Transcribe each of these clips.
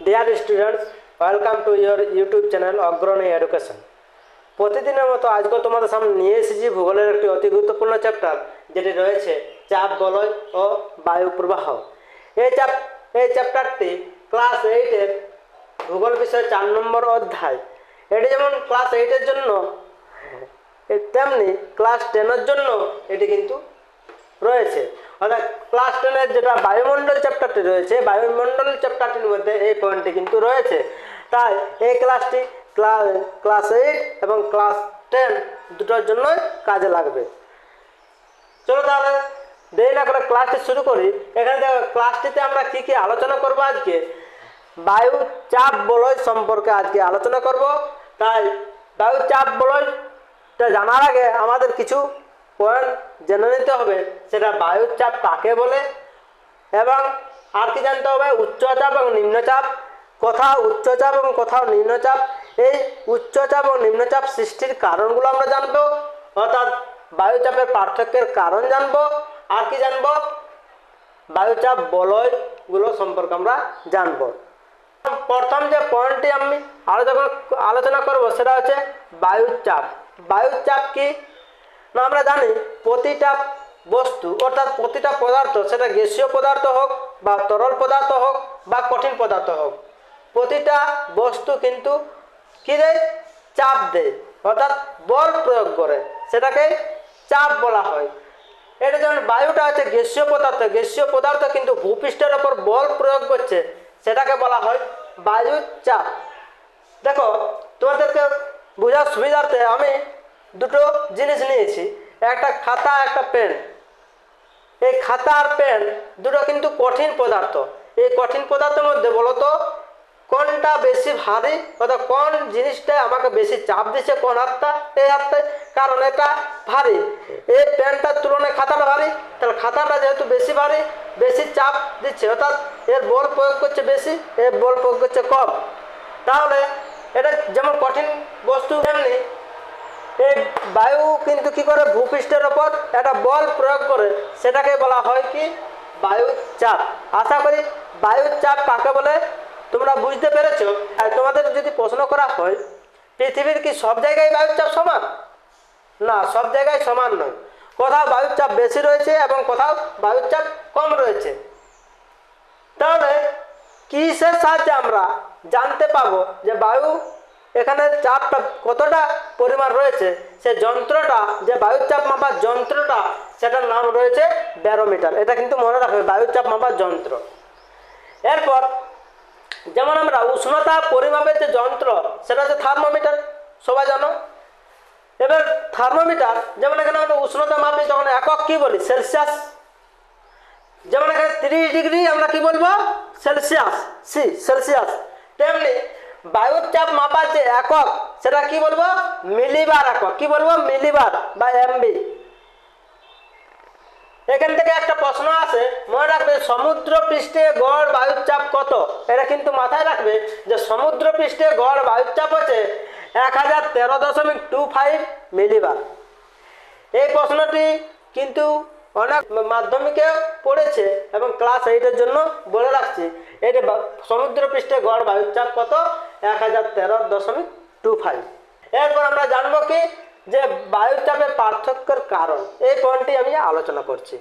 Dear students welcome to your YouTube channel Agrani education প্রতিদিনের মতো আজকে তোমাদের সামনে নিয়ে এসেছি ভূগোলের একটি অতি গুরুত্বপূর্ণ চ্যাপ্টার যেটি রয়েছে চাপ, বলয় ও বায়ু প্রবাহ। এই চাপ এই চ্যাপ্টারটি ক্লাস এইটের ভূগোল বিষয়ে চার নম্বর অধ্যায়। এটি যেমন ক্লাস এইটের জন্য, তেমনি ক্লাস টেনের জন্য এটি কিন্তু রয়েছে। অর্থাৎ ক্লাস টেনের যেটা বায়ুমণ্ডল চ্যাপ্টারটি রয়েছে, বায়ুমণ্ডল চ্যাপ্টারটির মধ্যে এই পয়েন্টটি কিন্তু রয়েছে। তাই এই ক্লাসটি ক্লাস ক্লাস এইট এবং ক্লাস টেন দুটোর জন্যই কাজে লাগবে। চলো তাহলে দেরি না করে ক্লাসটি শুরু করি। এখানে দেখো ক্লাসটিতে আমরা কি কি আলোচনা করব আজকে? বায়ু চাপ বলয় সম্পর্কে আজকে আলোচনা করব। তাই বায়ু চাপ বলয়টা জানার আগে আমাদের কিছু পয়েন্ট জেনে নিতে হবে সেটা বায়ুর চাপ কাকে বলে এবং আর কি জানতে হবে উচ্চচাপ এবং নিম্নচাপ কোথাও উচ্চচাপ এবং কোথাও নিম্নচাপ এই উচ্চচাপ এবং নিম্নচাপ সৃষ্টির কারণগুলো আমরা জানব, অর্থাৎ বায়ুচাপের পার্থক্যের কারণ জানব। আর কি জানব? বায়ুচাপ বলয়গুলো সম্পর্কে আমরা জানব। প্রথম যে পয়েন্টটি আমি আলোচনা আলোচনা করব সেটা হচ্ছে বায়ুচাপ। বায়ুচাপ কি? না, আমরা জানি প্রতিটা বস্তু, অর্থাৎ প্রতিটা পদার্থ, সেটা গ্যাসীয় পদার্থ হোক বা তরল পদার্থ হোক বা কঠিন পদার্থ হোক, প্রতিটা বস্তু কিন্তু কী দেয়? চাপ দেয়, অর্থাৎ বল প্রয়োগ করে, সেটাকে চাপ বলা হয়। এটা যেমন বায়ুটা আছে গ্যাসীয় পদার্থ গ্যাসীয় পদার্থ কিন্তু ভূপৃষ্ঠের ওপর বল প্রয়োগ করছে, সেটাকে বলা হয় বায়ুর চাপ। দেখো, তোমাদেরকে বোঝার সুবিধার্থে আমি দুটো জিনিস নিয়েছি, একটা খাতা, একটা পেন। এই খাতা আর পেন দুটো কিন্তু কঠিন পদার্থ। এই কঠিন পদার্থের মধ্যে বলো তো কোনটা বেশি ভারী, অর্থাৎ কোন জিনিসটা আমাকে বেশি চাপ দিচ্ছে, কোন হাতটা এই হাতটায় কারণ এটা ভারী। এই পেনটার তুলনায় খাতাটা ভারী, তাহলে খাতাটা যেহেতু বেশি ভারী, বেশি চাপ দিচ্ছে, অর্থাৎ এর বল প্রয়োগ করছে বেশি, এর বল প্রয়োগ করছে কম। তাহলে এটা যেমন কঠিন বস্তু, তেমনি এই বায়ু কিন্তু কি করে? ভূপৃষ্ঠের ওপর একটা বল প্রয়োগ করে। সেটাকে বলা হয় কি? বায়ু চাপ আশা করি বায়ু চাপ কাকে বলে? তোমরা বুঝতে পেরেছ। আর তোমাদের যদি প্রশ্ন করা হয়, পৃথিবীর কি সব জায়গায় বায়ুর চাপ সমান? না, সব জায়গায় সমান নয়। কোথাও বায়ুর চাপ বেশি রয়েছে এবং কোথাও বায়ুর চাপ কম রয়েছে। তাহলে কিসের সাহায্যে আমরা জানতে পাবো যে বায়ু এখানে চাপটা কতটা পরিমাণ রয়েছে? সে যন্ত্রটা, যে বায়ুর চাপ মাপার যন্ত্রটা, সেটার নাম রয়েছে ব্যারোমিটার। এটা কিন্তু মনে রাখবে বায়ুর চাপ মাপার যন্ত্র। এরপর, যেমন আমরা উষ্ণতা পরিমাপের যে যন্ত্র, সেটা হচ্ছে থার্মোমিটার। সবাই জানো? এবার থার্মোমিটার, যেমন এখানে আমরা উষ্ণতা মাপি তখন একক কি বলি? সেলসিয়াস। যেমন এখানে তিরিশ ডিগ্রি আমরা কি বলব? সেলসিয়াস। C, Celsius. তেমনি বায়ুর চাপ মাপার যে একক। সেটা কি বলব? মিলিবার একক। কি বলব? মিলিবার বা এমবি। এখান থেকে একটা প্রশ্ন আছে। মনে রাখবে সমুদ্র পৃষ্ঠে গড় বায়ুর চাপ কত? এটা কিন্তু মাথায় রাখবে যে সমুদ্র পৃষ্ঠে গড় বায়ুর চাপ হচ্ছে এক হাজার তেরো দশমিক টু ফাইভ মিলিবার। এই প্রশ্নটি কিন্তু অনেক মাধ্যমিকে পড়েছে এবং ক্লাস এইটের জন্য বলে রাখছি। এটা বা- সমুদ্র পৃষ্ঠে গড় বায়ুর চাপ কত? এক হাজার তেরো দশমিক টু ফাইভ এরপর আমরা জানব কি যে বায়ুর চাপের পার্থক্যের কারণ। এই পয়েন্টটি আমি আলোচনা করছি।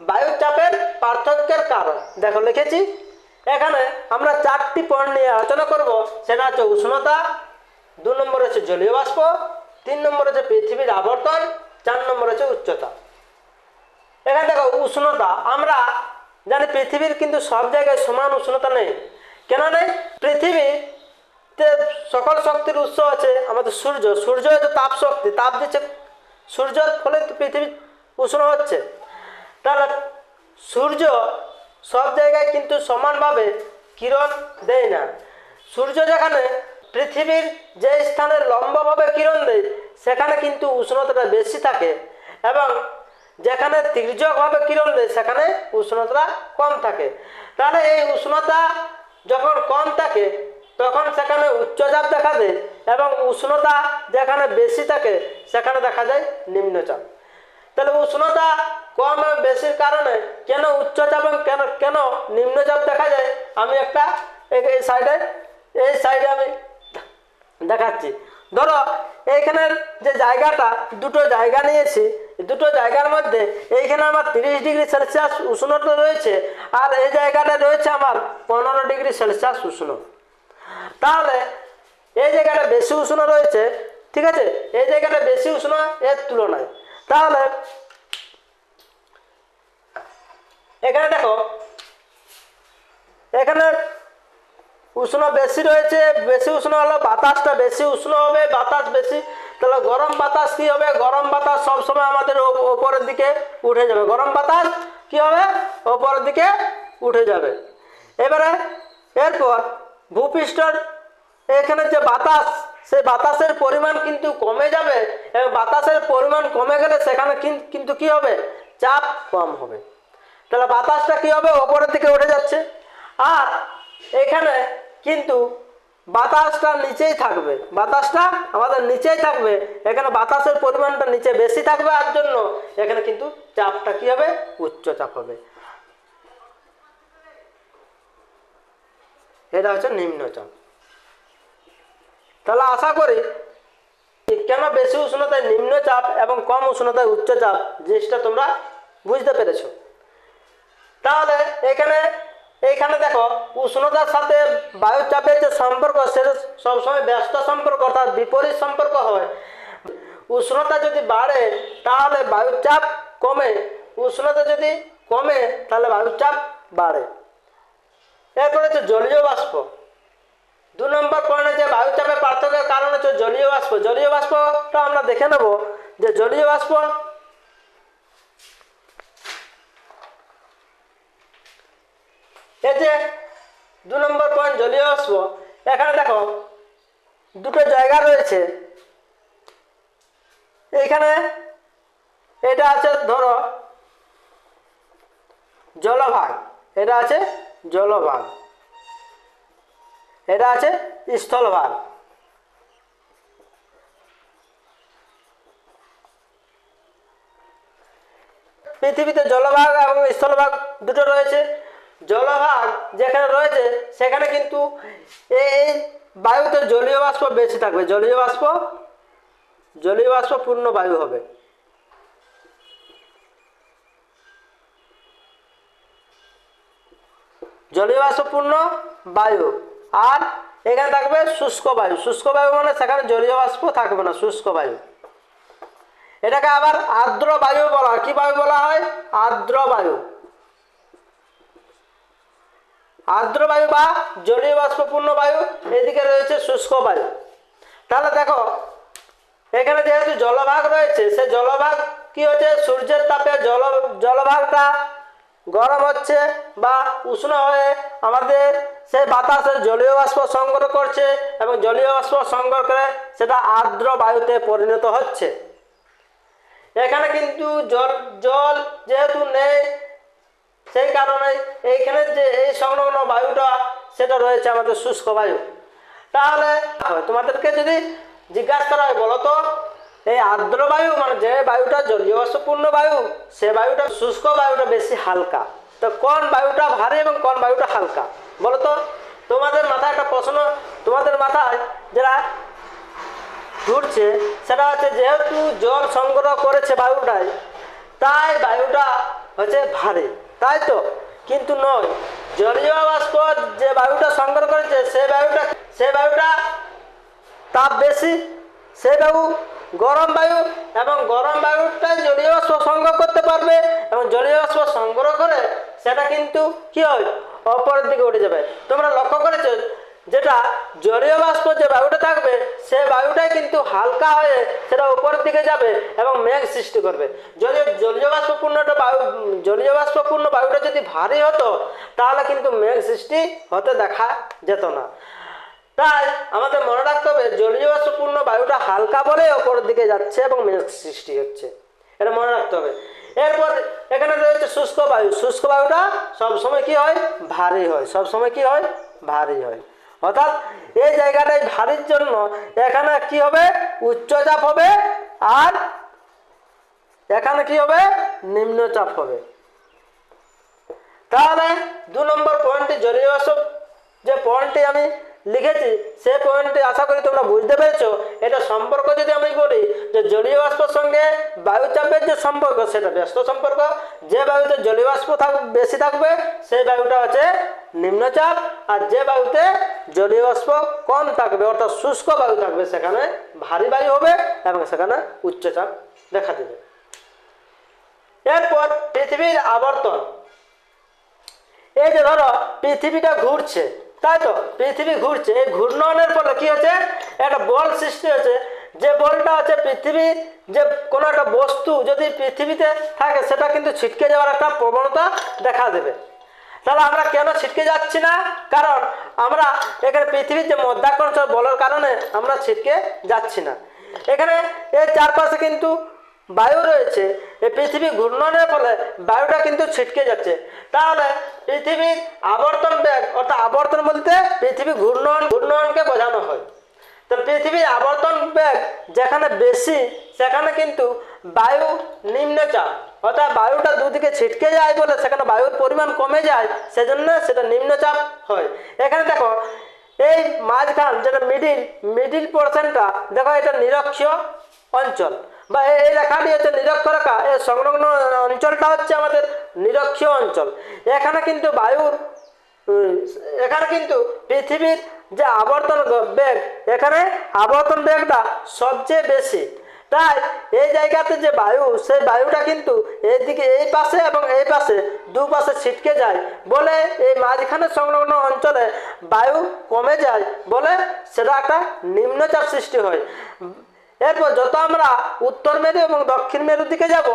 বায়ুর চাপের পার্থক্যের কারণ। দেখো, লিখেছি। এখানে আমরা চারটি পয়েন্ট নিয়ে আলোচনা করব। সেটা হচ্ছে উষ্ণতা, দু নম্বর হচ্ছে জলীয় বাষ্প, তিন নম্বর হচ্ছে পৃথিবীর আবর্তন, চার নম্বর হচ্ছে উচ্চতা। এখানে দেখো, উষ্ণতা। আমরা জানি পৃথিবীর কিন্তু সব জায়গায় সমান উষ্ণতা নেই। কেন নেই? পৃথিবীতে সকল শক্তির উৎস আছে, আমাদের সূর্য। সূর্য হচ্ছে তাপ শক্তি। তাপ দিচ্ছে সূর্যের ফলে পৃথিবী উষ্ণ হচ্ছে। তাহলে সূর্য সব জায়গায় কিন্তু সমানভাবে কিরণ দেয় না। সূর্য যেখানে পৃথিবীর যে স্থানে লম্বভাবে কিরণ দেয়, সেখানে কিন্তু উষ্ণতাটা বেশি থাকে এবং যেখানে তির্যকভাবে কিরণ দেয়, সেখানে উষ্ণতা কম থাকে। তাহলে এই উষ্ণতা যখন কম থাকে তখন সেখানে উচ্চচাপ দেখা দেয় এবং উষ্ণতা যেখানে বেশি থাকে, সেখানে দেখা যায় নিম্নচাপ তাহলে উষ্ণতা কম এবং বেশির কারণে কেন উচ্চচাপ এবং কেন কেন নিম্নচাপ দেখা যায়? আমি একটা এই সাইডে এই সাইডে আমি দেখাচ্ছি। ধরো, এইখানের যে জায়গাটা, দুটো জায়গা নিয়েছি দুটো জায়গার মধ্যে এইখানে আমার তিরিশ ডিগ্রি সেলসিয়াস উষ্ণতা রয়েছে, আর এই জায়গাটা রয়েছে আমার পনেরো ডিগ্রি সেলসিয়াস উষ্ণ তাহলে এই জায়গাটা বেশি উষ্ণ রয়েছে, ঠিক আছে? এই জায়গাটা বেশি উষ্ণ, এর তুলনায়। তাহলে, এখানে দেখো, এখানে উষ্ণ বেশি রয়েছে, বেশি উষ্ণ হলে বাতাসটা বেশি উষ্ণ হবে, বাতাস বেশি, তাহলে গরম বাতাস কি হবে? গরম বাতাস সবসময় আমাদের ওপরের দিকে উঠে যাবে। গরম বাতাস কি হবে? ওপরের দিকে উঠে যাবে। এবারে, এরপর ভূপৃষ্ঠর এখানে যে বাতাস, সেই বাতাসের পরিমাণ কিন্তু কমে যাবে এবং বাতাসের পরিমাণ কমে গেলে সেখানে কিন- কিন্তু কি হবে? চাপ কম হবে। তাহলে বাতাসটা কি হবে? ওপরের দিকে উঠে যাচ্ছে। আর এখানে কিন্তু বাতাসটা নিচেই থাকবে। বাতাসটা আমাদের নিচেই থাকবে। এখানে বাতাসের পরিমাণটা নিচে বেশি থাকবে, আর জন্য এখানে কিন্তু চাপটা কি হবে? উচ্চ চাপ হবে। এটা হচ্ছে নিম্নচাপ। তাহলে আশা করি কেন বেশি উষ্ণতায় নিম্নচাপ এবং কম উষ্ণতায় উচ্চচাপ জিনিসটা তোমরা বুঝতে পেরেছ? তাহলে এখানে এইখানে দেখো, উষ্ণতার সাথে বায়ুচাপের যে সম্পর্ক সেটা সবসময় ব্যস্ত সম্পর্ক অর্থাৎ বিপরীত সম্পর্ক হয়। উষ্ণতা যদি বাড়ে, তাহলে বায়ুচাপ কমে। উষ্ণতা যদি কমে, তাহলে বায়ুচাপ বাড়ে। এরপরে হচ্ছে জলীয় বাষ্প। দু নম্বর পয়েন্ট হচ্ছে বায়ুচাপের পার্থক্যের কারণ হচ্ছে জলীয় বাষ্প। জলীয় বাষ্পটা আমরা দেখে নেব যে জলীয় বাষ্প এই যে দু নম্বর পয়েন্ট জলীয় বাষ্প, এখানে দেখো দুটো জায়গা রয়েছে। এইখানে এটা আছে ধরো জলভাগ, এটা আছে জলভাগ। এটা আছে স্থলভাগ। পৃথিবীতে জলভাগ এবং স্থলভাগ দুটো রয়েছে। জলভাগ যেখানে রয়েছে, সেখানে কিন্তু এই বায়ুতে জলীয় বাষ্প বেশি থাকবে। জলীয় বাষ্প জলীয় বাষ্প পূর্ণ বায়ু হবে। জলীয় বাষ্পপূর্ণ বায়ু। আর এখানে থাকবে শুষ্ক বায়ু। শুষ্ক বায়ু মানে সেখানে জলীয় বাষ্প থাকবে না, শুষ্ক বায়ু। এটাকে আবার আর্দ্র বায়ু বলা হয়। কি বায়ু বলা হয়? আর্দ্র বায়ু। আর্দ্র বায়ু বা জলীয় বাষ্পপূর্ণ বায়ু, এদিকে রয়েছে শুষ্ক বায়ু। তাহলে দেখো, এখানে যেহেতু জলভাগ রয়েছে, সে জলভাগ কি হচ্ছে? সূর্যের তাপে জল, জলভাগটা গরম হচ্ছে বা উষ্ণ হয়ে আমাদের সেই বাতাসে জলীয় বাষ্প সংগ্রহ করছে এবং জলীয় বাষ্প সংগ্রহ করে সেটা আর্দ্র বায়ুতে পরিণত হচ্ছে। এখানে কিন্তু জল জল যেহেতু নেই, সেই কারণে এইখানে যে এই সংলগ্ন বায়ুটা, সেটা রয়েছে আমাদের শুষ্ক বায়ু। তাহলে তোমাদেরকে যদি জিজ্ঞাসা করা হয়, বলো তো এই আর্দ্র বায়ু মানে যে বায়ুটা জলীয় বাষ্পপূর্ণ বায়ু, সে বায়ুটা শুষ্ক বায়ুটা বেশি হালকা। তো কোন বায়ুটা ভারী এবং কোন বায়ুটা হালকা? বলো তো তোমাদের মাথায় একটা প্রশ্ন, তোমাদের মাথায় যারা ঘুরছে, সেটা হচ্ছে যেহেতু জল সংগ্রহ করেছে বায়ুটায় তাই বায়ুটা হচ্ছে ভারী, তাই তো? কিন্তু নয় জলীয় বাষ্প যে বায়ুটা সংগ্রহ করেছে সেই বায়ুটা সেই বায়ুটা তাপ বেশি সেই বায়ু গরম বায়ু এবং গরম বায়ুটা জলীয় বাষ্প সংগ্রহ করতে পারবে এবং জলীয় বাষ্প সংগ্রহ করে সেটা কিন্তু কি হয়? অপরের দিকে উঠে যাবে। তোমরা লক্ষ্য করেছ যেটা জলীয় বাষ্প যে বায়ুটা থাকবে, সে বায়ুটাই কিন্তু হালকা হয়ে সেটা উপরের দিকে যাবে এবং মেঘ সৃষ্টি করবে। যদি জলীয় বাষ্পপূর্ণটা বায়ু, জলীয় বাষ্পপূর্ণ বায়ুটা যদি ভারী হতো, তাহলে কিন্তু মেঘ সৃষ্টি হতে দেখা যেত না। তাই আমাদের মনে রাখতে হবে, জলীয় বাষ্পপূর্ণ বায়ুটা হালকা বলে ওপরের দিকে যাচ্ছে এবং মেঘ সৃষ্টি হচ্ছে। এটা মনে রাখতে হবে। এরপর এখানে রয়েছে শুষ্ক বায়ু। শুষ্ক বায়ুটা সবসময় কি হয়? ভারী হয়। সবসময় কি হয়? ভারী হয়। অর্থাৎ এই জায়গাটায় ভারীর জন্য এখানে কি হবে? উচ্চচাপ হবে আর এখানে কি হবে? নিম্নচাপ হবে। তাহলে দু নম্বর পয়েন্টে জলীয় বাষ্প, যে পয়েন্টটি আমি লিখেছি, সে পয়েন্টটি আশা করি তোমরা বুঝতে পেরেছ। এটা সম্পর্ক যদি আমি বলি, যে জলীয় বাষ্পর সঙ্গে বায়ুচাপের যে সম্পর্ক, সেটা ব্যস্ত সম্পর্ক। যে বায়ুতে জলীয় বাষ্প থাক, বেশি থাকবে, সেই বায়ুটা হচ্ছে নিম্নচাপ। আর যে বায়ুতে জলীয় বাষ্প কম থাকবে, অর্থাৎ শুষ্ক বায়ু থাকবে, সেখানে ভারী বায়ু হবে এবং সেখানে উচ্চচাপ দেখা দেবে। এরপর পৃথিবীর আবর্তন। এই যে ধরো, পৃথিবীটা ঘুরছে। তাই তো, পৃথিবী ঘুরছে। এই ঘূর্ণনের ফলে কি হচ্ছে? একটা বল সৃষ্টি হচ্ছে। যে বলটা হচ্ছে পৃথিবী, যে কোনো একটা বস্তু যদি পৃথিবীতে থাকে, সেটা কিন্তু ছিটকে যাওয়ার একটা প্রবণতা দেখা দেবে। তাহলে আমরা কেন ছিটকে যাচ্ছি না? কারণ আমরা এখানে পৃথিবীর যে মধ্যাকর্ষণ বলের কারণে আমরা ছিটকে যাচ্ছি না। এখানে এর চারপাশে কিন্তু বায়ু রয়েছে। এই পৃথিবী ঘূর্ণনের ফলে বায়ুটা কিন্তু ছিটকে যাচ্ছে। তাহলে পৃথিবীর আবর্তন ব্যাগ অর্থাৎ আবর্তন বলতে পৃথিবী ঘূর্ণন, ঘূর্ণনকে বোঝানো হয়। তো পৃথিবীর আবর্তন ব্যাগ যেখানে বেশি, সেখানে কিন্তু বায়ু নিম্নচাপ, অর্থাৎ বায়ুটা দুদিকে ছিটকে যায় বলে সেখানে বায়ুর পরিমাণ কমে যায়, সেজন্য সেটা নিম্নচাপ হয়। এখানে দেখো, এই মাঝখান, যেটা মিডিল মিডিল পোর্শনটা দেখো এটা নিরক্ষীয় অঞ্চল। বা এই রেখাটি হচ্ছে নিরক্ষরেখা এই সংলগ্ন অঞ্চলটা হচ্ছে আমাদের নিরক্ষীয় অঞ্চল। এখানে কিন্তু বায়ুর এখানে কিন্তু পৃথিবীর যে আবর্তন বেগ, এখানে আবর্তন বেগটা সবচেয়ে বেশি। তাই এই জায়গাতে যে বায়ু, সেই বায়ুটা কিন্তু এইদিকে এই পাশে এবং এই পাশে, দু পাশে ছিটকে যায় বলে এই মাঝখানে সংলগ্ন অঞ্চলে বায়ু কমে যায় বলে সেটা একটা নিম্নচাপ সৃষ্টি হয়। এরপর যত আমরা উত্তর মেরু এবং দক্ষিণ মেরুর দিকে যাব,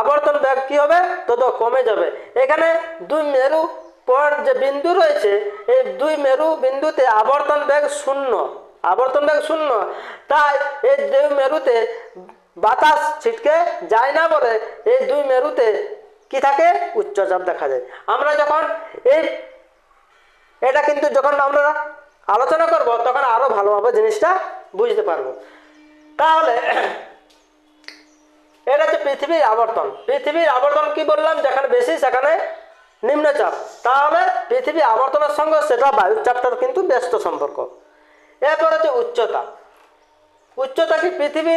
আবর্তন বেগ কী হবে? তত কমে যাবে। এখানে দুই মেরু পয়েন্ট যে বিন্দু রয়েছে, এই দুই মেরু বিন্দুতে আবর্তন বেগ শূন্য। আবর্তন বেগ শূন্য। তাই এই দুই মেরুতে বাতাস ছিটকে যায় না বলে এই দুই মেরুতে কি থাকে? উচ্চচাপ দেখা যায়। আমরা যখন এই এটা কিন্তু যখন আমরা আলোচনা করব, তখন আরও ভালোভাবে জিনিসটা বুঝতে পারব। তাহলে, এটা হচ্ছে পৃথিবীর আবর্তন। পৃথিবীর আবর্তন কি বললাম? যেখানে বেশি, সেখানে নিম্নচাপ। তাহলে পৃথিবী আবর্তনের সঙ্গে সেটা বায়ুর চাপটার কিন্তু ব্যস্ত সম্পর্ক। এরপর হচ্ছে উচ্চতা। উচ্চতা কি পৃথিবী,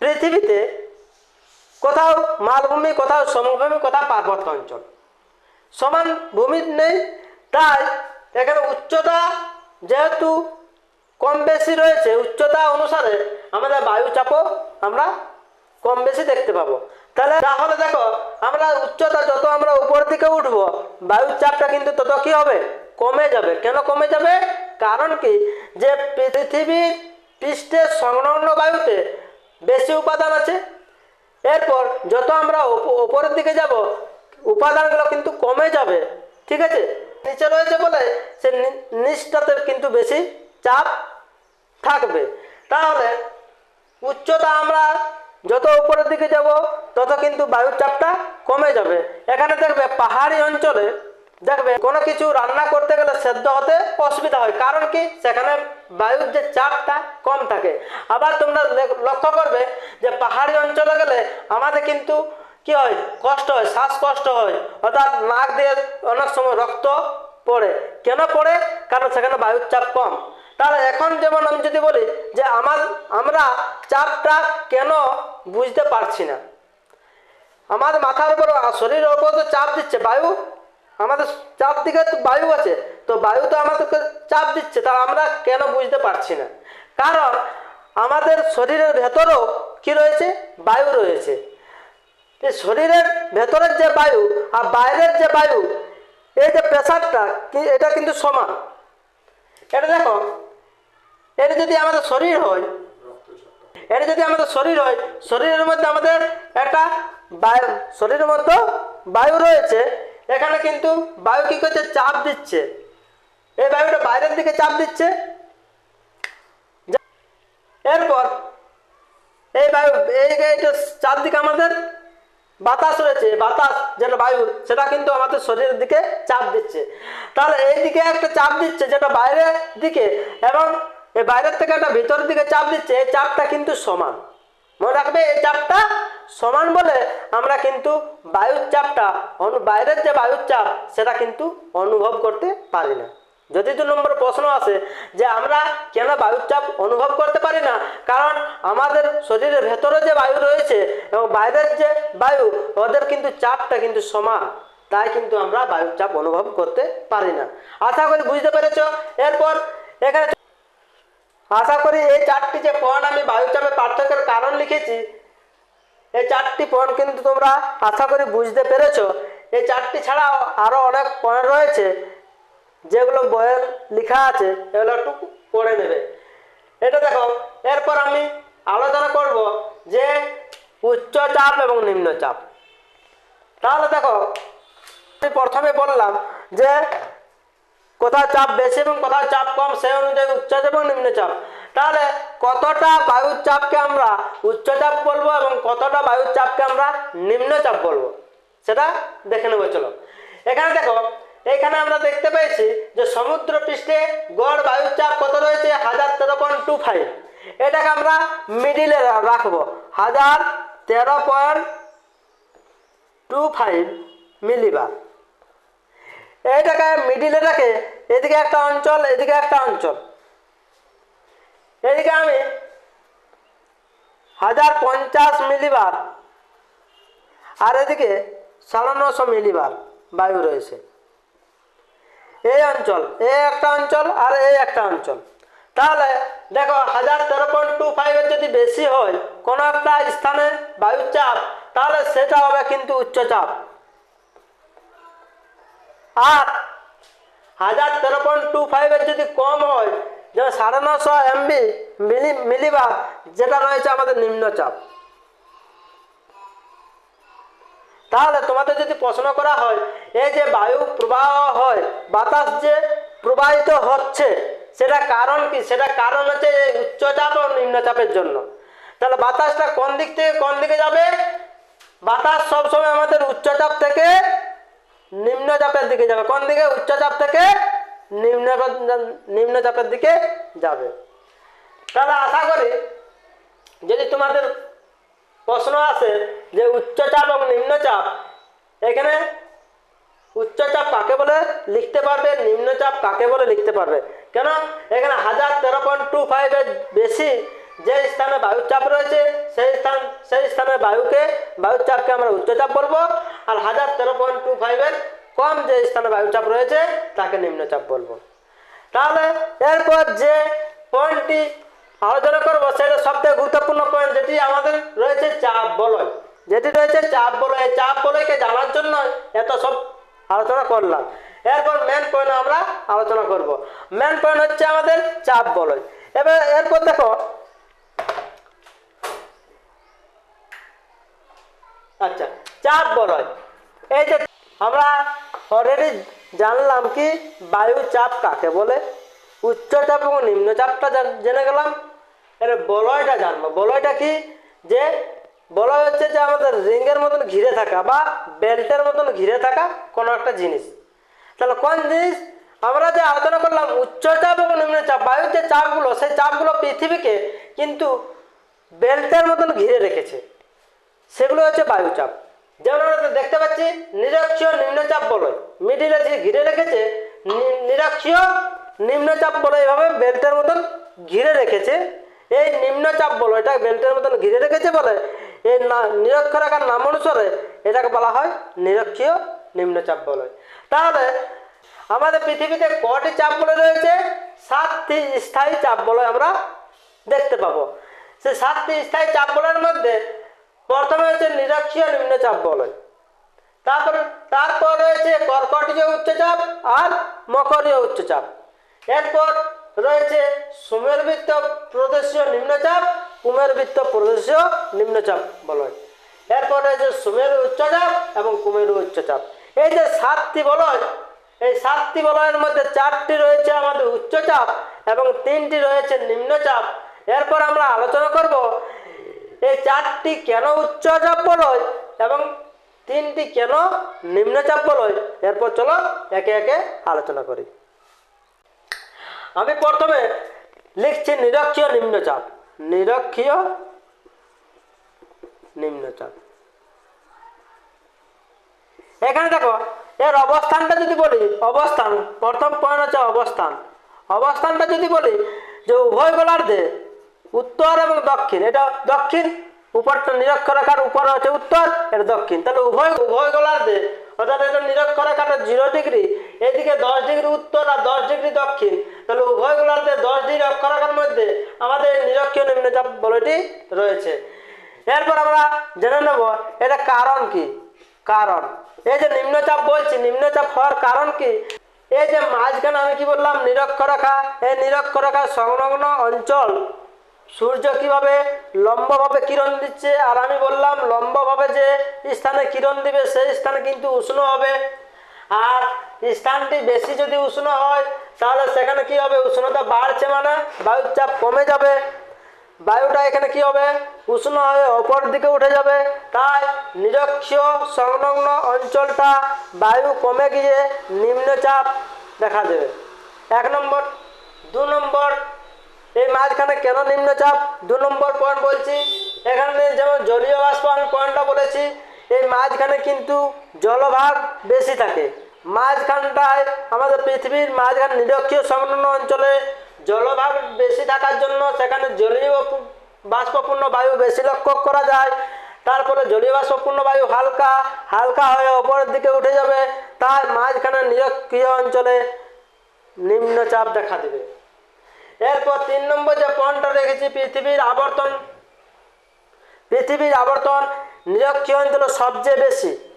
পৃথিবীতে কোথাও মালভূমি, কোথাও সমভূমি, কোথাও পার্বত্য অঞ্চল। সমান ভূমি নেই, তাই এখানে উচ্চতা যেহেতু কম বেশি রয়েছে, উচ্চতা অনুসারে আমাদের বায়ু চাপও আমরা কম বেশি দেখতে পাবো। তাহলে তাহলে দেখো, আমরা উচ্চতা যত আমরা উপর দিকে উঠবো, বায়ুর চাপটা কিন্তু তত কি হবে? কমে যাবে। কেন কমে যাবে? কারণ কি? যে পৃথিবীর পৃষ্ঠের সংলগ্ন বায়ুতে বেশি উপাদান আছে, এরপর যত আমরা ওপ- ওপরের দিকে যাব, উপাদানগুলো কিন্তু কমে যাবে। ঠিক আছে? নিচে রয়েছে বলে সে নিচটাতে কিন্তু বেশি চাপ থাকবে। তাহলে উচ্চতা আমরা যত উপরের দিকে যাব, তত কিন্তু বায়ুর চাপটা কমে যাবে। এখানে দেখবে পাহাড়ি অঞ্চলে দেখবে কোনো কিছু রান্না করতে গেলে সেদ্ধ হতে অসুবিধা হয়। কারণ কি? সেখানে বায়ুর যে চাপটা কম থাকে। আবার তোমরা লক্ষ্য করবে যে পাহাড়ি অঞ্চলে গেলে আমাদের কিন্তু কি হয়? কষ্ট হয়, শ্বাসকষ্ট হয়। অর্থাৎ নাক দিয়ে অনেক সময় রক্ত পড়ে। কেন পড়ে? কারণ সেখানে বায়ুর চাপ কম। তাহলে এখন যেমন আমি যদি বলি যে আমার, আমরা চাপটা কেন বুঝতে পারছি না? আমাদের মাথার উপর শরীরের উপর তো চাপ দিচ্ছে, বায়ু। আমাদের চাপ দিকে তো বায়ু আছে, তো বায়ু তো আমাদেরকে চাপ দিচ্ছে তা আমরা কেন বুঝতে পারছি না? কারণ আমাদের শরীরের ভেতরেও কি রয়েছে? বায়ু রয়েছে। শরীরের ভেতরের যে বায়ু আর বাইরের যে বায়ু, এই যে প্রেশারটা এটা কিন্তু সমান। এটা দেখো। এটা যদি আমাদের শরীর হয়, এটা যদি আমাদের শরীর হয়, শরীরের মধ্যে আমাদের একটা বায়ু, শরীরের মধ্যে বায়ু রয়েছে, এখানে কিন্তু বায়ু কি করছে? চাপ দিচ্ছে। এই বায়ুটা বাইরের দিকে চাপ দিচ্ছে। এরপর এই বায়ু, এই চারদিকে আমাদের বাতাস রয়েছে, বাতাস যেটা বায়ু, সেটা কিন্তু আমাদের শরীরের দিকে চাপ দিচ্ছে। তাহলে এই দিকে একটা চাপ দিচ্ছে যেটা বাইরের দিকে, এবং এই বাইরের থেকে একটা ভিতরের দিকে চাপ দিচ্ছে, এই চাপটা কিন্তু সমান। মনে রাখবে, এই চাপটা সমান বলে আমরা কিন্তু বায়ুর চাপটা, অনু বাইরের যে বায়ুর চাপ, সেটা কিন্তু অনুভব করতে পারি না। যদি দু নম্বর প্রশ্ন আসে যে আমরা কেন বায়ুর চাপ অনুভব করতে পারি না? কারণ আমাদের শরীরের ভেতরে যে বায়ু রয়েছে এবং বাইরের যে বায়ু, ওদের কিন্তু চাপটা কিন্তু সমান। তাই কিন্তু আমরা বায়ুর চাপ অনুভব করতে পারি না। আশা করি বুঝতে পেরেছ? এরপর এখানে আশা করি এই চারটি যে পয়েন্ট আমি বায়ুচাপের পার্থক্যের কারণ লিখেছি, এই চারটি পয়েন্ট কিন্তু তোমরা আশা করি বুঝতে পেরেছ। এই চারটি ছাড়াও আরও অনেক পয়েন্ট রয়েছে। যেগুলো বইয়ের লেখা আছে, এগুলো একটু পড়ে নেবে। এটা দেখো, এরপর আমি আলোচনা করব যে উচ্চ চাপ এবং নিম্ন চাপ। তাহলে দেখো, আমি প্রথমে বললাম যে কোথাও চাপ বেশি এবং কোথাও চাপ কম, সেই অনুযায়ী উচ্চচাপ এবং নিম্নচাপ তাহলে কতটা বায়ুর চাপকে আমরা উচ্চচাপ বলব এবং কতটা বায়ুর চাপকে আমরা নিম্নচাপ বলব, সেটা দেখে নেব, চলো। এখানে দেখো এখানে আমরা দেখতে পেয়েছি যে সমুদ্র পৃষ্ঠে গড় বায়ুর চাপ কত রয়েছে? হাজার তেরো পয়েন্ট টু ফাইভ। এটাকে আমরা মিডিলে রাখব। হাজার তেরো পয়েন্ট টু ফাইভ মিলিবার। এইটাকে মিডিলে রেখে এদিকে একটা অঞ্চল, এদিকে একটা অঞ্চল। এদিকে আমি হাজার পঞ্চাশ মিলিবার আর এদিকে সাড়ে নশো মিলিবার বায়ু রয়েছে। এই অঞ্চল, এই একটা অঞ্চল আর এই একটা অঞ্চল। তাহলে দেখো, হাজার তেরো পয়েন্ট টু ফাইভের যদি বেশি হয়, কোনো একটা স্থানে বায়ুর চাপ, তাহলে সেটা হবে কিন্তু উচ্চচাপ আর হাজার তেরো পয়েন্ট টু ফাইভের যদি কম হয়, যেমন সাড়ে নশো এমবি মিলি, মিলিবার, যেটা রয়েছে আমাদের নিম্নচাপ তাহলে তোমাদের যদি প্রশ্ন করা হয়, এই যে বায়ু প্রবাহ হয়, বাতাস যে প্রবাহিত হচ্ছে, সেটা কারণ কি? সেটা কারণ হচ্ছে উচ্চচাপ ও নিম্নচাপের জন্য। তাহলে বাতাসটা কোন দিক থেকে কোন দিকে যাবে? বাতাস সবসময় আমাদের উচ্চচাপ থেকে নিম্নচাপের দিকে যাবে। কোন দিকে? উচ্চচাপ থেকে নিম্ন নিম্নচাপের দিকে যাবে। তাহলে আশা করি, যদি তোমাদের প্রশ্ন আসে যে উচ্চচাপ এবং নিম্নচাপ এখানে উচ্চচাপ কাকে বলে? লিখতে পারবে নিম্নচাপ কাকে বলে? লিখতে পারবে। কেন? এখানে হাজার তেরো পয়েন্ট টু ফাইভের বেশি যে স্থানে বায়ুর চাপ রয়েছে, সেই স্থান, সেই স্থানে বায়ুকে, বায়ুর চাপকে আমরা উচ্চচাপ বলব। আর হাজার তেরো পয়েন্ট টু ফাইভের কম যে স্থানে বায়ুচাপ রয়েছে, তাকে নিম্নচাপ বলব। তাহলে এরপর যে পয়েন্টটি আলোচনা করব, সেটা সবথেকে গুরুত্বপূর্ণ পয়েন্ট যেটি আমাদের রয়েছে চাপ বলয়। যেটি রয়েছে চাপ বলয় চাপ বলয়কে জানার জন্য এত সব আলোচনা করলাম। এরপর মেন পয়েন্ট আমরা আলোচনা করব। মেন পয়েন্ট হচ্ছে আমাদের চাপ বলয়। এবার, এরপর দেখো আচ্ছা চাপ বলয়। এই যে আমরা অলরেডি জানলাম কি বায়ু চাপ কাকে বলে? উচ্চচাপ এবং নিম্নচাপটা জান- জেনে গেলাম। এর বলয়টা জানব। বলয়টা কি? যে বলয় হচ্ছে যে আমাদের রিংয়ের মতন ঘিরে থাকা বা বেল্টের মতন ঘিরে থাকা কোনো একটা জিনিস। তাহলে কোন জিনিস? আমরা যে আলোচনা করলাম উচ্চচাপ এবং নিম্নচাপ বায়ুর যে চাপগুলো, সেই চাপগুলো পৃথিবীকে কিন্তু বেল্টের মতন ঘিরে রেখেছে। সেগুলো হচ্ছে বায়ুচাপ যেমন আমরা দেখতে পাচ্ছি, নিরক্ষীয় নিম্নচাপ বলয়। মিডিলে যে ঘিরে রেখেছে নিরক্ষীয় নিম্নচাপ বলয় এভাবে বেল্টের মতন ঘিরে রেখেছে। এই নিম্নচাপ বলো, এটা বেল্টের মতন ঘিরে রেখেছে বলে। এই নিরক্ষরেখার নাম অনুসারে এটাকে বলা হয় নিরক্ষীয় নিম্নচাপ বলয়। তাহলে আমাদের পৃথিবীতে কটি চাপ বলে রয়েছে? সাতটি স্থায়ী চাপ বলয় আমরা দেখতে পাবো। সেই সাতটি স্থায়ী চাপ বলয়ের মধ্যে প্রথমে হচ্ছে নিরক্ষীয় নিম্নচাপ বলয়। তারপর তারপর রয়েছে কর্কটীয় উচ্চচাপ আর মকরীয় উচ্চচাপ এরপর রয়েছে সুমেরবৃত্ত প্রদেশীয় নিম্নচাপ, কুমের কুমেরবৃত্ত প্রদেশীয় নিম্নচাপ। বলয় এরপর রয়েছে সুমেরু উচ্চচাপ এবং কুমেরু উচ্চচাপ। এই যে সাতটি বলয়, এই সাতটি বলয়ের মধ্যে চারটি রয়েছে আমাদের উচ্চচাপ এবং তিনটি রয়েছে নিম্নচাপ। এরপর আমরা আলোচনা করব, এই চারটি কেন উচ্চচাপ বলয় এবং তিনটি কেন নিম্নচাপ বলয়? এরপর চলো একে একে আলোচনা করি। আমি প্রথমে লিখছি নিরক্ষীয় নিম্নচাপ। নিরক্ষীয় নিম্নচাপ। এখানে দেখো, এর অবস্থানটা যদি বলি, অবস্থান, প্রথম পয়েন্ট হচ্ছে অবস্থান। অবস্থানটা যদি বলি, যে উভয় গোলার্ধে উত্তর এবং দক্ষিণ, এটা দক্ষিণ, উপরটা নিরক্ষরেখার উপরে হচ্ছে উত্তর, এটা দক্ষিণ। তাহলে উভয় উভয় গোলার্ধে, অর্থাৎ এটা নিরক্ষরেখাটা জিরো ডিগ্রি এদিকে দশ ডিগ্রি উত্তর আর দশ ডিগ্রি দক্ষিণ। তাহলে উভয় গোলার্ধে দশ ডিগ্রি অক্ষরেখার মধ্যে আমাদের নিরক্ষীয় নিম্নচাপ বলয়টি রয়েছে। এরপর আমরা জেনে নেব এটা কারণ কি? কারণ। এই যে নিম্নচাপ বলছি, নিম্নচাপ হওয়ার কারণ কি? এই যে মাঝখানে আমি কি বললাম? নিরক্ষরেখা। এই নিরক্ষরেখা সংলগ্ন অঞ্চল সূর্য কীভাবে লম্বভাবে কিরণ দিচ্ছে? আর আমি বললাম, লম্বভাবে যে স্থানে কিরণ দিবে, সেই স্থানে কিন্তু উষ্ণ হবে। আর স্থানটি বেশি যদি উষ্ণ হয়, তাহলে সেখানে কি হবে? উষ্ণতা বাড়ছে মানে বায়ুর চাপ কমে যাবে। বায়ুটা এখানে কি হবে? উষ্ণ হয়ে অপর দিকে উঠে যাবে। তাই নিরক্ষীয় সংলগ্ন অঞ্চলটা বায়ু কমে গিয়ে নিম্নচাপ দেখা দেবে। এক নম্বর, দু নম্বর, এই মাঝখানে কেন নিম্নচাপ? দু নম্বর পয়েন্ট বলছি। এখানে যেমন জলীয় বাষ্প আমি পয়েন্টটা বলেছি এই মাঝখানে কিন্তু জলভাগ বেশি থাকে। মাঝখানটায় আমাদের পৃথিবীর মাঝখান নিরক্ষীয় সংলগ্ন অঞ্চলে জলভাগ বেশি থাকার জন্য সেখানে জলীয় বাষ্পপূর্ণ বায়ু বেশি লক্ষ্য করা যায়। তারপরে জলীয় বাষ্পপূর্ণ বায়ু হালকা হালকা হয়ে ওপরের দিকে উঠে যাবে। তাই মাঝখানে নিরক্ষীয় অঞ্চলে নিম্নচাপ দেখা দেবে। এরপর তিন নম্বর যে পয়েন্টটা রেখেছি পৃথিবীর আবর্তন। পৃথিবীর আবর্তন নিরক্ষীয় অঞ্চলে সবচেয়ে বেশি।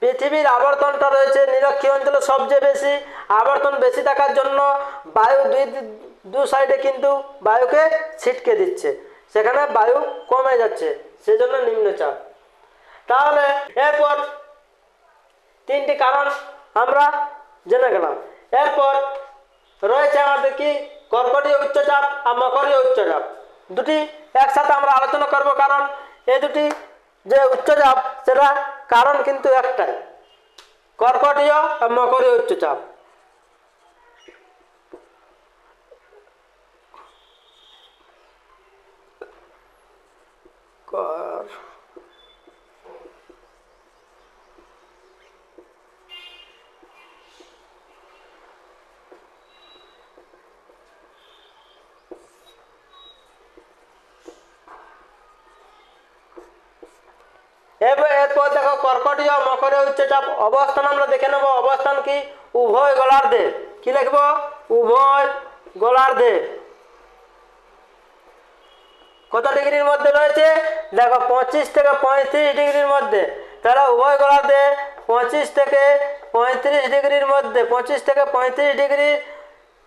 পৃথিবীর আবর্তনটা রয়েছে নিরক্ষীয় অঞ্চলে সবচেয়ে বেশি। আবর্তন বেশি থাকার জন্য বায়ু দুই দি- সাইডে কিন্তু বায়ুকে ছিটকে দিচ্ছে। সেখানে বায়ু কমে যাচ্ছে, সেজন্য নিম্নচাপ। তাহলে এরপর তিনটি কারণ আমরা জেনে গেলাম। এরপর রয়েছে আমাদের কি? কর্কটীয় উচ্চচাপ আর মকরীয় উচ্চচাপ। দুটি একসাথে আমরা আলোচনা করব কারণ এই দুটি যে উচ্চচাপ সেটা কারণ কিন্তু একটাই। কর্কটীয় আর মকরীয় উচ্চচাপ। কর এবার এরপর দেখো কর্কটীয় মকরে উচ্চচাপ অবস্থান, আমরা দেখে নেব অবস্থান কি? উভয় গোলার্ধে কি লিখব? উভয় গোলার্ধে কত ডিগ্রির মধ্যে রয়েছে? দেখো, পঁচিশ থেকে পঁয়ত্রিশ ডিগ্রির মধ্যে। তাহলে উভয় গোলার্ধে পঁচিশ থেকে পঁয়ত্রিশ ডিগ্রির মধ্যে, পঁচিশ থেকে পঁয়ত্রিশ ডিগ্রি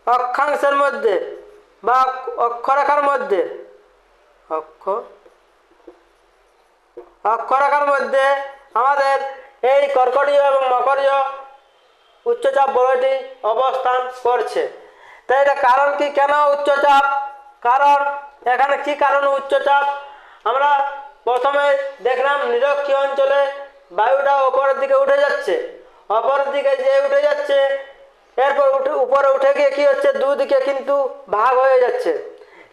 অক্ষাংশের মধ্যে বা অক্ষরেখার মধ্যে। অক্ষ। অক্ষরেখার মধ্যে আমাদের এই কর্কটীয় এবং মকরীয় উচ্চচাপ বলয়টি অবস্থান করছে তাই এটা কারণ কি কেন উচ্চচাপ কারণ এখানে কি কারণে উচ্চচাপ আমরা প্রথমে দেখলাম নিরক্ষীয় অঞ্চলে বায়ুটা ওপরের দিকে উঠে যাচ্ছে অপরের দিকে যে উঠে যাচ্ছে এরপর উঠে উপরে উঠে গিয়ে কি হচ্ছে দুদিকে কিন্তু ভাগ হয়ে যাচ্ছে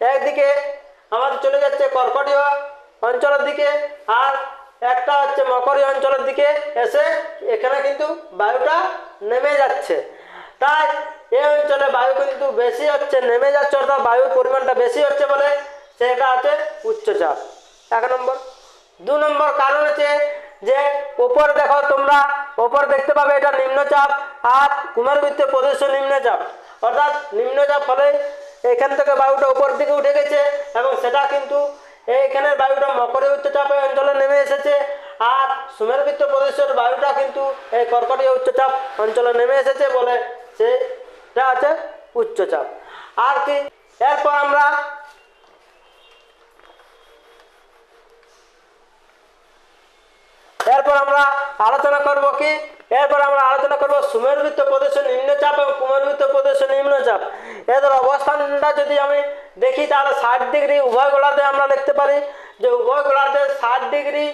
একদিকে আমাদের চলে যাচ্ছে কর্কটীয় অঞ্চলের দিকে আর একটা হচ্ছে মকরী অঞ্চলের দিকে এসে এখানে কিন্তু বায়ুটা নেমে যাচ্ছে। তাই এই অঞ্চলে বায়ু কিন্তু বেশি হচ্ছে, নেমে যাচ্ছে, অর্থাৎ বায়ুর পরিমাণটা বেশি হচ্ছে বলে সেটা হচ্ছে উচ্চচাপ এক নম্বর। দু নম্বর কারণ হচ্ছে যে ওপর দেখো তোমরা, ওপর দেখতে পাবে এটা নিম্নচাপ আর কুমারবৃত্তের প্রদেশ নিম্নচাপ অর্থাৎ নিম্নচাপ ফলে এখান থেকে বায়ুটা উপর দিকে উঠে গেছে এবং সেটা কিন্তু এইখানের বায়ুটা মকরে উচ্চচাপের অঞ্চলে নেমে এসেছে। আর সুমেরবৃত্ত প্রদেশের বায়ুটা কিন্তু এই কর্কটীয় উচ্চচাপ অঞ্চলে নেমে এসেছে বলে সেটা আছে উচ্চচাপ আর কি, এরপর আমরা এরপর আমরা আলোচনা করব কি? এরপর আমরা আলোচনা করব সুমেরবৃত্ত প্রদেশে নিম্নচাপ এবং কুমেরবৃত্ত প্রদেশে নিম্নচাপ। এদের অবস্থানটা যদি আমি দেখি তাহলে ষাট ডিগ্রি উভয় গোলাতে আমরা দেখতে পারি যে উভয় গোলাতে ষাট ডিগ্রি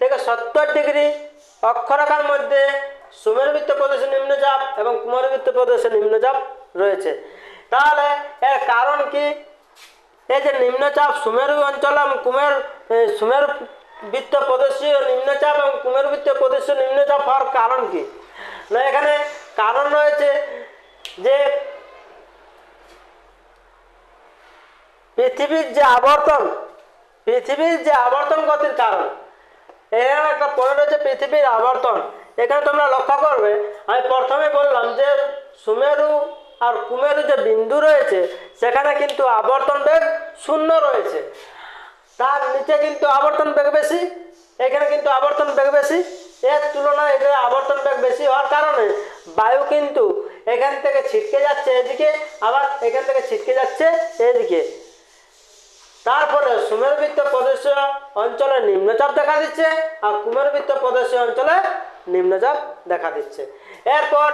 থেকে সত্তর ডিগ্রি অক্ষরেখার মধ্যে সুমেরবৃত্ত প্রদেশে নিম্নচাপ এবং কুমারবৃত্ত প্রদেশে নিম্নচাপ রয়েছে। তাহলে এর কারণ কি? এই যে নিম্নচাপ সুমেরু অঞ্চল এবং কুমের সুমের বৃত্ত প্রদেশীয় নিম্নচাপ এবং কুমের বৃত্ত প্রদেশীয় নিম্নচাপ হওয়ার কারণ কি? না, এখানে কারণ রয়েছে যে পৃথিবীর যে আবর্তন, পৃথিবীর যে আবর্তন গতির কারণ এখানে একটা পয়েন্ট হচ্ছে পৃথিবীর আবর্তন। এখানে তোমরা লক্ষ্য করবে, আমি প্রথমে বললাম যে সুমেরু আর কুমেরু যে বিন্দু রয়েছে, সেখানে কিন্তু আবর্তন বেগ শূন্য রয়েছে। তার নিচে কিন্তু আবর্তন বেগ বেশি, এখানে কিন্তু আবর্তন বেগ বেশি। এর তুলনায় এখানে আবর্তন বেগ বেশি হওয়ার কারণে বায়ু কিন্তু এখান থেকে ছিটকে যাচ্ছে এদিকে, আবার এখান থেকে ছিটকে যাচ্ছে এদিকে। তারপরে সুমেরবৃত্ত প্রদেশীয় অঞ্চলে নিম্নচাপ দেখা দিচ্ছে আর কুমেরবৃত্ত প্রদেশীয় অঞ্চলে নিম্নচাপ দেখা দিচ্ছে। এরপর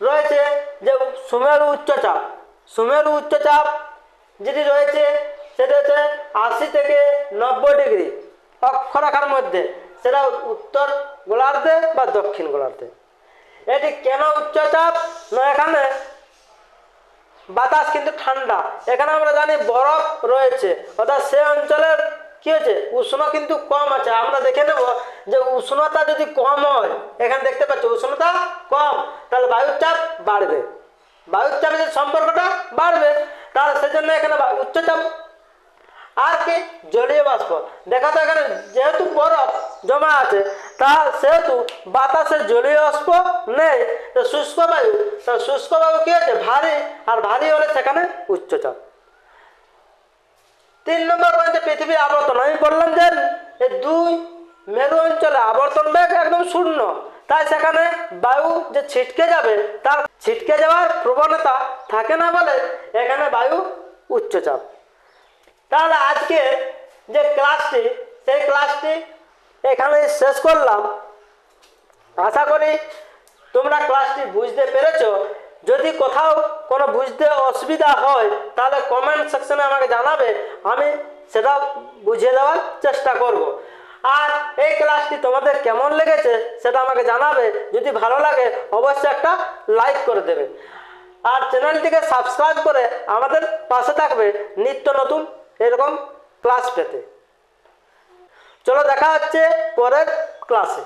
রয়েছে যে সুমেরু উচ্চচাপ। সুমেরু উচ্চচাপ যেটি রয়েছে, সেটা হচ্ছে আশি থেকে নব্বই ডিগ্রি অক্ষরেখার মধ্যে। সেটা উত্তর গোলার্ধে বা দক্ষিণ গোলার্ধে। এটি কেন উচ্চচাপ? না, এখানে বাতাস কিন্তু ঠান্ডা। এখানে আমরা জানি বরফ রয়েছে। অর্থাৎ সে অঞ্চলের কি হয়েছে? উষ্ণ কিন্তু কম আছে। আমরা দেখে নেব যে উষ্ণতা যদি কম হয়, এখানে দেখতে পাচ্ছি উষ্ণতা কম, তাহলে বায়ুর চাপ বাড়বে। বায়ুর চাপের যে সম্পর্কটা বাড়বে, তাহলে সেজন্য এখানে উচ্চচাপ আর কি জলীয় বাষ্প। দেখা তো এখানে যেহেতু বরফ জমা আছে তা সেহেতু বাতাসে জলীয় বাষ্প নেই, তো শুষ্ক বায়ু শুষ্ক বায়ু কি হচ্ছে ভারী, আর ভারী হলে সেখানে উচ্চচাপ তিন নম্বর পয়েন্টে পৃথিবীর আবর্তন। আমি বললাম যে দুই মেরু অঞ্চলে আবর্তন বেগ একদম শূন্য। তাই সেখানে বায়ু যে ছিটকে যাবে, তার ছিটকে যাওয়ার প্রবণতা থাকে না বলে এখানে বায়ু উচ্চচাপ তাহলে আজকে যে ক্লাসটি সেই ক্লাসটি এখানে শেষ করলাম। আশা করি তোমরা ক্লাসটি বুঝতে পেরেছ। যদি কোথাও কোনো বুঝতে অসুবিধা হয়, তাহলে কমেন্ট সেকশনে আমাকে জানাবে। আমি সেটা বুঝিয়ে দেওয়ার চেষ্টা করব। আর এই ক্লাসটি তোমাদের কেমন লেগেছে, সেটা আমাকে জানাবে। যদি ভালো লাগে, অবশ্যই একটা লাইক করে দেবে। আর চ্যানেলটিকে সাবস্ক্রাইব করে আমাদের পাশে থাকবে। নিত্য নতুন এরকম ক্লাস পেতে। চলো দেখা হচ্ছে পরের ক্লাসে